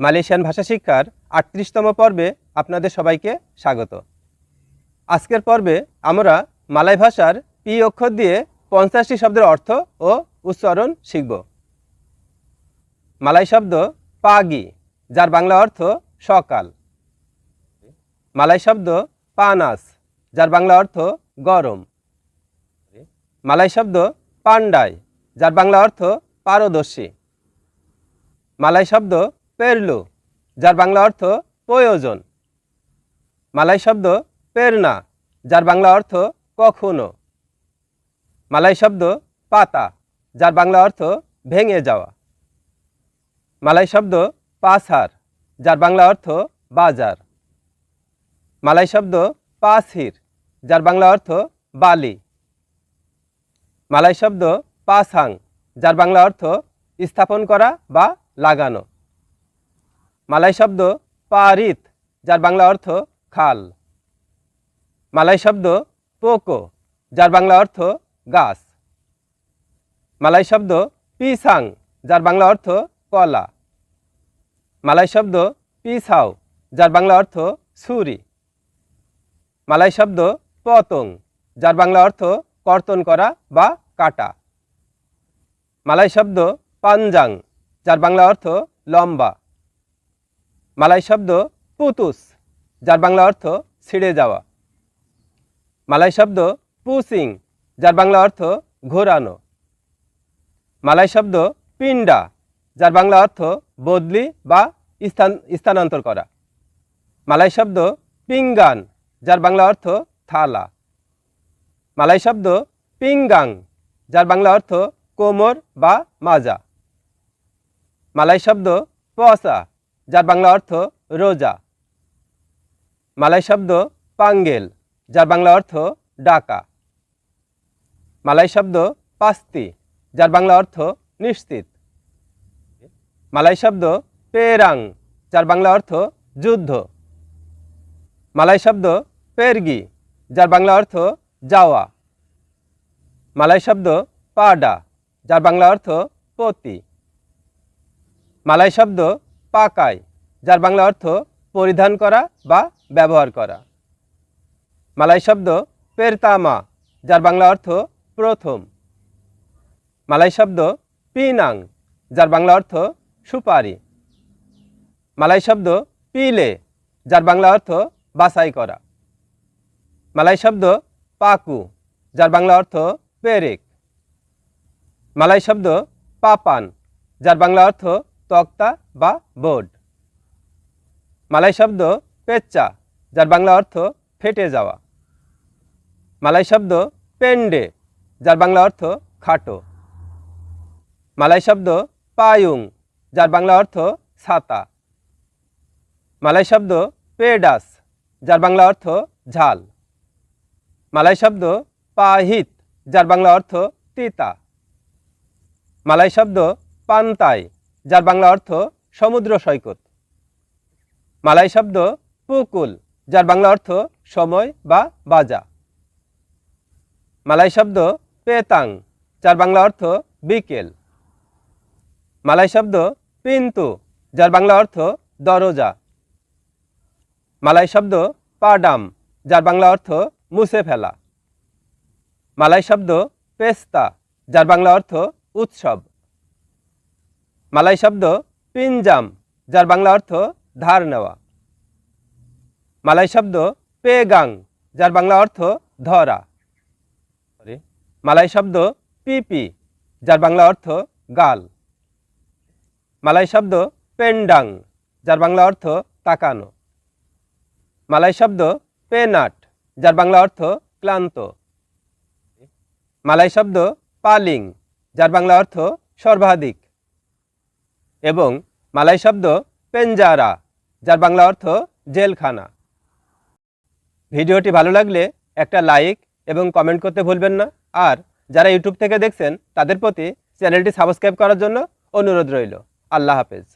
Malaysian ভাষা শিক্ষার আটত্রিশতম পর্বে আপনাদের সবাইকে স্বাগত। আজকের পর্বে আমরা মালয় ভাষার পি অক্ষর দিয়ে পঞ্চাশটি শব্দের অর্থ ও উচ্চারণ শিখব। মালয় শব্দ পাগি, যার বাংলা অর্থ সকাল। মালয় শব্দ পানাস, যার বাংলা অর্থ গরম। মালয় শব্দ পান্ডাই, যার বাংলা অর্থ পারদর্শী। মালয় শব্দ পেরলু, যার বাংলা অর্থ প্রয়োজন। মালাই শব্দ পেরনা, যার বাংলা অর্থ কখনো। মালাই শব্দ পাতা, যার বাংলা অর্থ ভেঙে যাওয়া। মালাই শব্দ পাসার যার বাংলা অর্থ বাজার। মালাই শব্দ পাসহির যার বাংলা অর্থ বালি। মালাই শব্দ পাসাং যার বাংলা অর্থ স্থাপন করা বা লাগানো। মালয় শব্দ পারিত, যার বাংলা অর্থ খাল। মালাই শব্দ পোকো, যার বাংলা অর্থ গাছ। মালাই শব্দ পিসাং, যার বাংলা অর্থ কলা। মালাই শব্দ পিসাও, যার বাংলা অর্থ ছুরি। মালাই শব্দ পতং, যার বাংলা অর্থ কর্তন করা বা কাটা। মালাই শব্দ পাঞ্জাং, যার বাংলা অর্থ লম্বা। মালয় শব্দ পুতুস, যার বাংলা অর্থ ছিঁড়ে যাওয়া। মালয় শব্দ পুসিং, যার বাংলা অর্থ ঘোরানো। মালয় শব্দ পিন্ডা যার বাংলা অর্থ বদলি বা স্থান, স্থানান্তর করা। মালয় শব্দ পিঙ্গান, যার বাংলা অর্থ থালা। মালয় শব্দ পিঙ্গাং, যার বাংলা অর্থ কোমর বা মাজা। মালয় শব্দ পসা যার বাংলা অর্থ রোজা। মালয় শব্দ পাঙ্গেল, যার বাংলা অর্থ ডাকা। মালয় শব্দ পাস্তি, যার বাংলা অর্থ নিশ্চিত। মালয় শব্দ পেরাং, যার বাংলা অর্থ যুদ্ধ। মালয় শব্দ পেরগি, যার বাংলা অর্থ যাওয়া। মালয় শব্দ পাডা, যার বাংলা অর্থ পতি। মালয় শব্দ পাকাই যার বাংলা অর্থ পরিধান করা বা ব্যবহার করা। মালাই শব্দ পেরতামা, যার বাংলা অর্থ প্রথম। মালাই শব্দ পিনাং, যার বাংলা অর্থ সুপারি। মালাই শব্দ পিলে, যার বাংলা অর্থ বাছাই করা। মালাই শব্দ পাকু, যার বাংলা অর্থ পেরেক। মালাই শব্দ পাপান, যার বাংলা অর্থ তক্তা বা বোর্ড। মালাই শব্দ পেচ্চা, যার বাংলা অর্থ ফেটে যাওয়া। মালাই শব্দ পেন্ডে, যার বাংলা অর্থ খাটো। মালাই শব্দ পায়ুং, যার বাংলা অর্থ ছাতা। মালাই শব্দ পেডাস, যার বাংলা অর্থ ঝাল। মালাই শব্দ পাহিত, যার বাংলা অর্থ তিতা। মালাই শব্দ পান্তাই যার বাংলা অর্থ সমুদ্র সৈকত। মালাই শব্দ পুকুল, যার বাংলা অর্থ সময় বা বাজা। মালাই শব্দ পেতাং, যার বাংলা অর্থ বিকেল। মালাই শব্দ পিন্তু, যার বাংলা অর্থ দরজা। মালাই শব্দ পাডাম, যার বাংলা অর্থ মুছে ফেলা। মালাই শব্দ পেস্তা, যার বাংলা অর্থ উৎসব। মালয় শব্দ পিনজাম, যার বাংলা অর্থ ধার নেওয়া। মালাই শব্দ পেগাং, যার বাংলা অর্থ ধরা। মালাই শব্দ পিপি, যার বাংলা অর্থ গাল। মালাই শব্দ পেন্ডাং, যার বাংলা অর্থ তাকানো। মালাই শব্দ পেনাট, যার বাংলা অর্থ ক্লান্ত। মালাই শব্দ পালিং, যার বাংলা অর্থ সর্বাধিক। এবং মালাই শব্দ পেঞ্জারা যার বাংলা অর্থ জেলখানা। ভিডিওটি ভালো লাগলে একটা লাইক এবং কমেন্ট করতে ভুলবেন না। আর যারা ইউটিউব থেকে দেখছেন, তাদের প্রতি চ্যানেলটি সাবস্ক্রাইব করার জন্য অনুরোধ রইল। আল্লাহ হাফেজ।